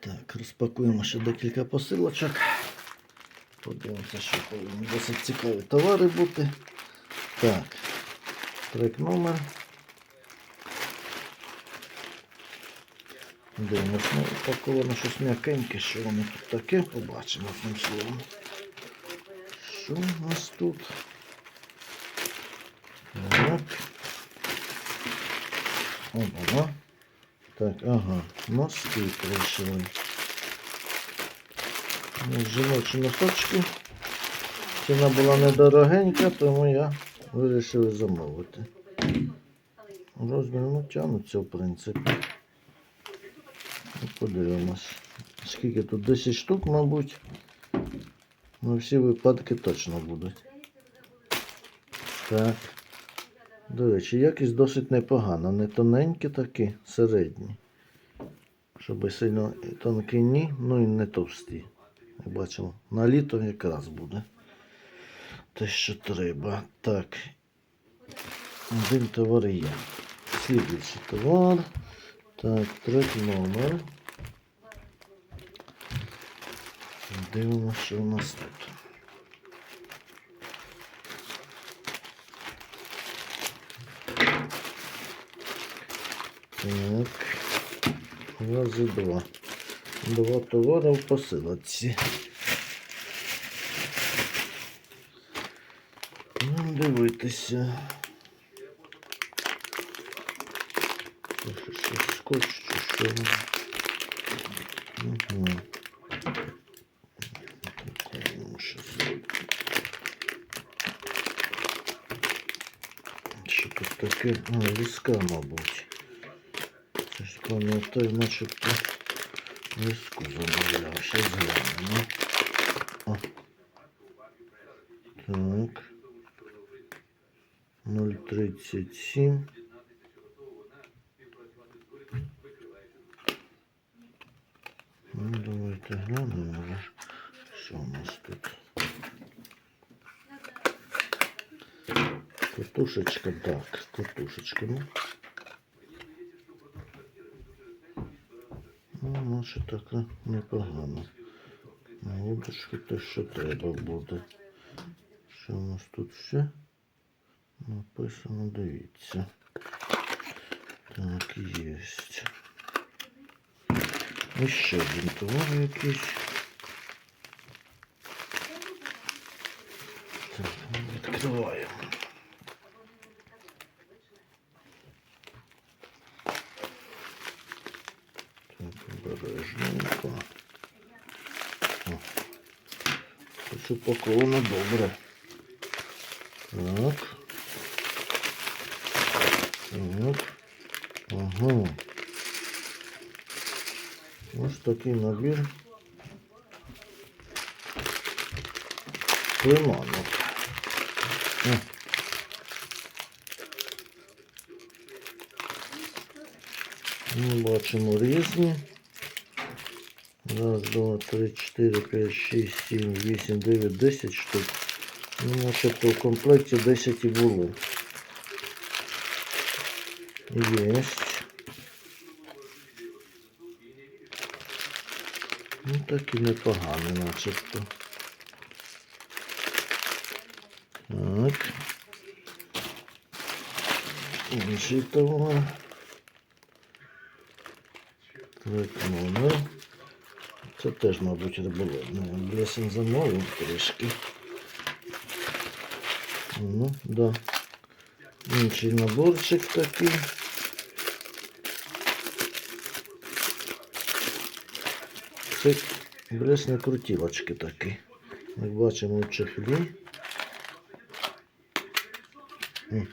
Так, розпакуємо ще декілька посилочок. Подивимося, що повинні досить цікаві товари бути. Так, трек номер. Дивимось, ну, упаковано щось м'якеньке, що воно тут таке, побачимо одним словом. Що у нас тут? Так. Ага. Так, ага, носки. Ну, Жіночі носочки. Ціна була недорогенька, тому я вирішив замовити. Розмір ну, тягнуться, в принципі. Ну, Подивимось. Скільки тут 10 штук, мабуть. Ну, всі випадки точно будуть. Так. До речі, якість досить непогана. Не тоненькі такі, середні. Щоб сильно тонкі ні, ну і не товсті. Як Бачимо, на літо якраз буде. Те, що треба. Так. Один товар є. Слідуючий товар. Так, третій номер. Дивимося, що у нас тут. Так. Рази два. Два товари в посилочці. Ну, дивитися. Що, що, скотч чи що? Угу. Що таке? А, віска, мабуть. Пам'ятаю, начебто віску замовляв. Ще зглянемо. Так. 0,37. Ну, давайте глянемо, може, що у нас тут. Катушечка, так, катушечка, ну. Ну, наче така непогано. На удочки те, що треба буде. Що у нас тут все? Написано, дивіться. Так, єсть. І ще один товар якийсь. Так, ну, відкриваємо. Так, обережненько. О, Хоч упаковано добре. Так. Так. Ага. Ось такий набір. Приманок. Ми бачимо різні. Раз, два, три, чотири, п'ять, шість, сім, вісім, дев'ять, десять штук. Ну, начебто в комплекті 10 і було. Єсть. Ну так і непогано, начебто. Так. Інший товар. Так, номер. Це теж, мабуть, риболовне. Блесен замовив трішки. Ну, да. Інший наборчик такий. Це блесні крутілочки такі. Як бачимо в чехлі. М.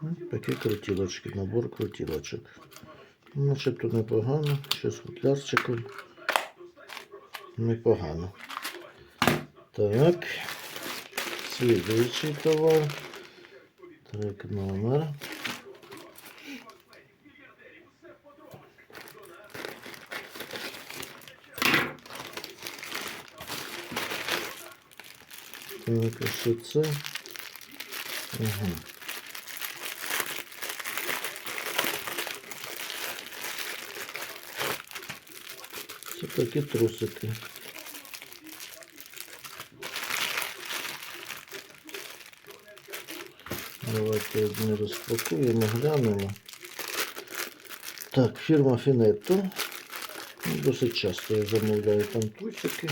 Ну, Такі крутілочки, набор крутілочок. Начебто непогано, ще з футлярчиком. Непогано. Так. Слідуючий товар. Трек номер. Так, що це? Ага. Такі трусики. Давайте одні розпакуємо, глянемо. Так, фірма Фінетто. Досить часто я замовляю там трусики.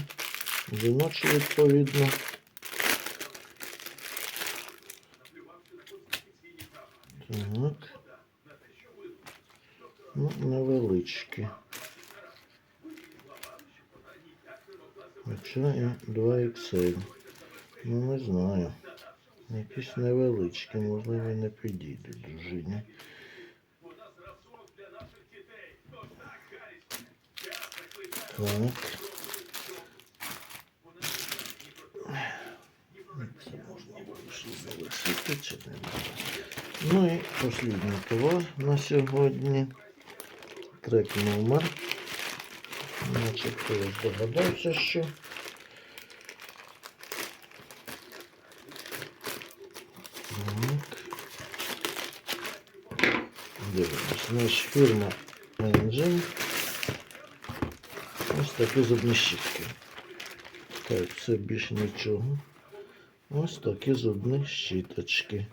Жіночі відповідно. Так. Ну, невеличкі. Хоча 2 XL. Ну, не знаю. Якісь невеличкі, можливо, і не підійдуть дружині. Так. Це можна ще залишити чи не. Ну і останній товар на сьогодні. Трек номер. Начебто я здогадався, що. Так. Дивимось. Наша фірма Engine. Ось такі зубні щітки. Так, все більше нічого. Ось такі зубні щіточки.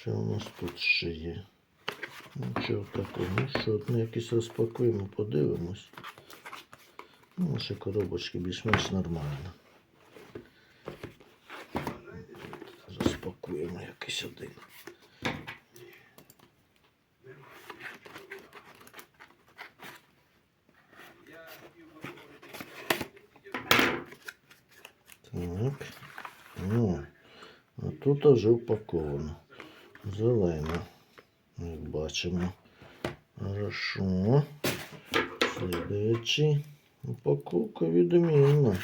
Що у нас тут ще є? Нічого такого. Ну що, ми якісь розпакуємо, подивимось. Ну, наші коробочки більш-менш нормально. Розпакуємо якийсь один. Так. Ну, а тут вже упаковано. Зелено. Як бачимо. Хорошо. Слідуючий. Упаковка відмінна.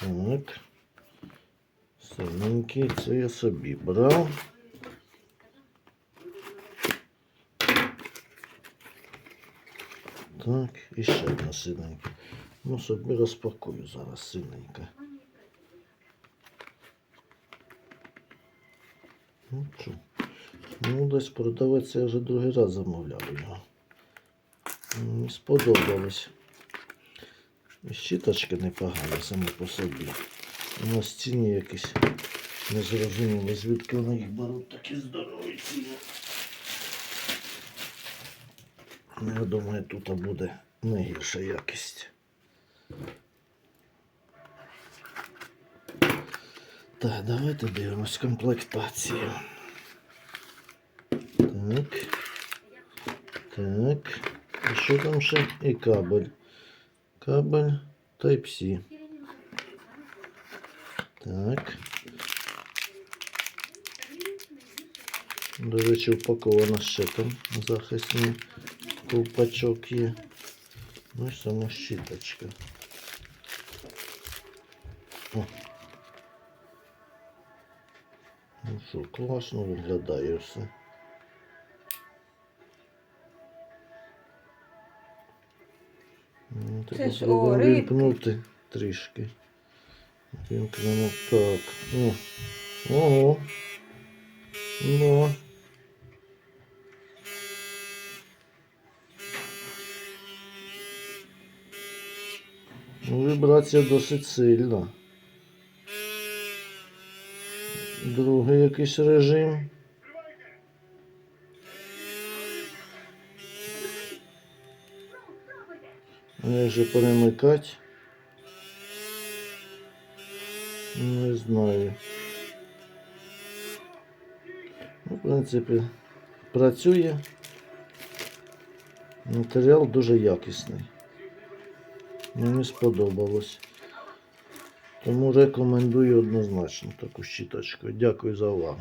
Так. Синенький, це я собі брав. Так, і ще одна синенька. Ну, собі розпакую зараз синенька. Ну, що? Ну, десь продавець я вже другий раз замовляв його. Мені сподобалось. І щіточки непогані самі по собі. У нас ціні якісь незрозумілі, звідки вони їх беруть такі здорові ціни. Ну, Я думаю, тут буде не гірша якість. Так, давайте дивимось комплектацію. Так. Так. І що там ще? І кабель. Кабель Type-C. Так. До речі, упаковано ще там захисний ковпачок є. Ну і сама щіточка. О. Ну що, класно виглядає все. Ну, Це ж, о, рибки. трішки. Вимкнемо так. О. Ого. Ну. Ну, вібрація досить сильна. Другий якийсь режим. А Як же перемикати? Не знаю. Ну, в принципі, працює. Матеріал дуже якісний. Мені сподобалось. Тому рекомендую однозначно таку щіточку. Дякую за увагу.